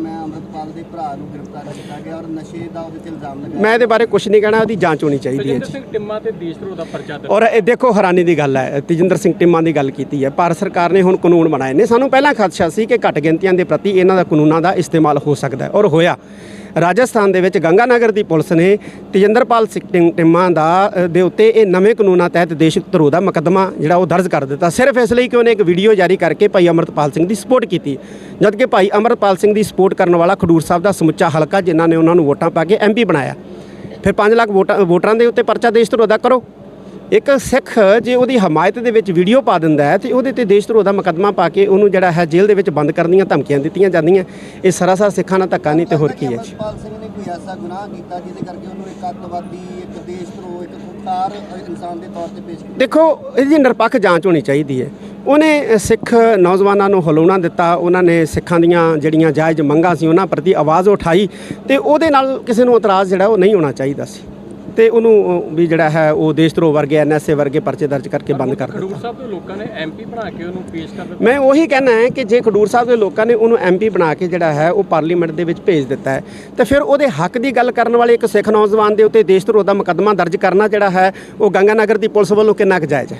ਨਾਮ ਹੈ ਅੰਮ੍ਰਿਤਪਾਲ ਦੇ ਭਰਾ ਨੂੰ ਗ੍ਰਿਫਤਾਰ ਕੀਤਾ ਗਿਆ ਔਰ ਨਸ਼ੇ ਦਾ ਉਹਦੇ ਤੇ ਇਲਜ਼ਾਮ ਲਗਾਇਆ ਮੈਂ ਇਹਦੇ ਬਾਰੇ ਕੁਝ ਨਹੀਂ ਕਹਿਣਾ ਉਹਦੀ ਜਾਂਚ ਹੋਣੀ ਚਾਹੀਦੀ ਹੈ ਤਜਿੰਦਰ ਜੀ। ਸਿੰਘ ਟਿੰਮਾ ਤੇ ਦੇਸ਼ਧਰੋਹ ਦਾ ਪਰਚਾ ਦਰਜ ਔਰ ਇਹ ਦੇਖੋ ਹੈਰਾਨੀ ਦੀ ਗੱਲ ਹੈ ਤੇਜਿੰਦਰ ਸਿੰਘ ਟਿੰਮਾਂ ਦੀ ਗੱਲ ਕੀਤੀ ਹੈ। ਭਾਰਤ ਸਰਕਾਰ ਨੇ ਹੁਣ ਕਾਨੂੰਨ ਬਣਾਏ ਨੇ। ਸਾਨੂੰ ਪਹਿਲਾਂ ਖਦਸ਼ਾ ਸੀ ਕਿ ਘੱਟ ਗਿਣਤੀਆਂ ਦੇ ਪ੍ਰਤੀ ਇਹਨਾਂ ਦਾ ਕਾਨੂੰਨਾਂ ਦਾ ਇਸਤੇਮਾਲ ਹੋ ਸਕਦਾ ਹੈ ਔਰ ਹੋਇਆ। ਰਾਜਸਥਾਨ ਦੇ ਵਿੱਚ ਗੰਗਾਨਗਰ ਦੀ ਪੁਲਿਸ ਨੇ ਤੇਜਿੰਦਰਪਾਲ ਸਿੰਘ ਟਿੰ- ਟਿੰਮਾ ਦਾ ਦੇ ਉੱਤੇ ਇਹ ਨਵੇਂ ਕਾਨੂੰਨਾਂ ਤਹਿਤ ਦੇਸ਼ ਧਰੋ ਦਾ ਮੁਕੱਦਮਾ ਜਿਹੜਾ ਉਹ ਦਰਜ ਕਰ ਦਿੱਤਾ। ਸਿਰਫ ਇਸ ਲਈ ਕਿ ਉਹਨੇ ਇੱਕ ਵੀਡੀਓ ਜਾਰੀ ਕਰਕੇ ਭਾਈ ਅਮਰਤਪਾਲ ਸਿੰਘ ਦੀ ਸਪੋਰਟ ਕੀਤੀ। ਜਦਕਿ ਭਾਈ ਅਮਰਤਪਾਲ ਸਿੰਘ ਦੀ ਸਪੋਰਟ ਕਰਨ ਵਾਲਾ ਖਡੂਰ ਸਾਹਿਬ ਦਾ ਸਮੁੱਚਾ ਹਲਕਾ ਜਿਨ੍ਹਾਂ ਨੇ ਉਹਨਾਂ ਨੂੰ ਵੋਟਾਂ ਪਾ ਕੇ ਐਮਪੀ ਬਣਾਇਆ। ਫਿਰ 5 ਲੱਖ ਵੋਟਾਂ, ਵੋਟਰਾਂ ਦੇ ਉੱਤੇ ਪਰਚਾ ਦੇਸ਼ ਧਰੋ ਦਾ ਕਰੋ। ਇੱਕ ਸਿੱਖ ਜੇ ਉਹਦੀ ਹਮਾਇਤ ਦੇ ਵਿੱਚ ਵੀਡੀਓ ਪਾ ਦਿੰਦਾ ਹੈ ਤੇ ਉਹਦੇ ਤੇ ਦੇਸ਼ ਧਰੋਹ ਦਾ ਮੁਕੱਦਮਾ ਪਾ ਕੇ ਉਹਨੂੰ ਜਿਹੜਾ ਹੈ ਜੇਲ੍ਹ ਦੇ ਵਿੱਚ ਬੰਦ ਕਰਨ ਦੀਆਂ ਧਮਕੀਆਂ ਦਿੱਤੀਆਂ ਜਾਂਦੀਆਂ। ਇਹ ਸਰਾਸਰ ਸਿੱਖਾਂ ਨਾਲ ਧੱਕਾ ਨਹੀਂ ਤੇ ਹੋਰ ਕੀ ਹੈ ਜੀ। ਅੰਮ੍ਰਿਤਪਾਲ ਸਿੰਘ ਨੇ ਕੋਈ ਐਸਾ ਗੁਨਾਹ ਕੀਤਾ ਜਿਹਦੇ ਕਰਕੇ ਉਹਨੂੰ ਇੱਕ ਅੱਤਵਾਦੀ ਇੱਕ ਦੇਸ਼ ਧਰੋਹ ਇੱਕ ਖੁੱਤਾਰ ਇਨਸਾਨ ਦੇ ਤੌਰ ਤੇ ਪੇਸ਼ ਕੀਤਾ? ਦੇਖੋ ਇਹਦੀ ਨਿਰਪੱਖ ਜਾਂਚ ਹੋਣੀ ਚਾਹੀਦੀ ਹੈ। ਉਹਨੇ ਸਿੱਖ ਨੌਜਵਾਨਾਂ ਨੂੰ ਹਲਾਉਣਾ ਦਿੱਤਾ ਉਹਨਾਂ ਨੇ ਸਿੱਖਾਂ ਦੀਆਂ ਜਿਹੜੀਆਂ ਜਾਇਜ਼ ਮੰਗਾਂ ਸੀ ਉਹਨਾਂ ਪ੍ਰਤੀ ਆਵਾਜ਼ ਉਠਾਈ ਤੇ ਉਹਦੇ ਨਾਲ ਕਿਸੇ ਨੂੰ ਇਤਰਾਜ਼ ਜਿਹੜਾ ਉਹ ਨਹੀਂ ਹੋਣਾ ਚਾਹੀਦਾ ਸੀ। ਤੇ ਉਹਨੂੰ ਵੀ ਜਿਹੜਾ ਹੈ ਉਹ ਦੇਸ਼ ਧਰੋਹ ਵਰਗੇ ਐਨਐਸਏ ਵਰਗੇ ਪਰਚੇ ਦਰਜ ਕਰਕੇ ਬੰਦ ਕਰ ਦਿੱਤਾ। ਖਡੂਰ ਸਾਹਿਬ ਦੇ ਲੋਕਾਂ ਨੇ ਐਮਪੀ ਬਣਾ ਕੇ ਉਹਨੂੰ ਪੇਸ਼ ਕਰ ਦਿੱਤਾ। ਮੈਂ ਉਹੀ ਕਹਿਣਾ ਹੈ ਕਿ ਜੇ ਖਡੂਰ ਸਾਹਿਬ ਦੇ ਲੋਕਾਂ ਨੇ ਉਹਨੂੰ ਐਮਪੀ ਬਣਾ ਕੇ ਜਿਹੜਾ ਹੈ ਉਹ ਪਾਰਲੀਮੈਂਟ ਦੇ ਵਿੱਚ ਭੇਜ ਦਿੱਤਾ ਹੈ ਤੇ ਫਿਰ ਉਹਦੇ ਹੱਕ ਦੀ ਗੱਲ ਕਰਨ ਵਾਲੇ ਇੱਕ ਸਿੱਖ ਨੌਜਵਾਨ ਦੇ ਉੱਤੇ ਦੇਸ਼ ਧਰੋਹ ਦਾ ਮੁਕੱਦਮਾ ਦਰਜ ਕਰਨਾ ਜਿਹੜਾ ਹੈ ਉਹ ਗੰਗਾਨਗਰ ਦੀ ਪੁਲਿਸ ਵੱਲੋਂ ਕਿੰਨਾ ਕੁ ਜਾਇਜ਼ ਹੈ?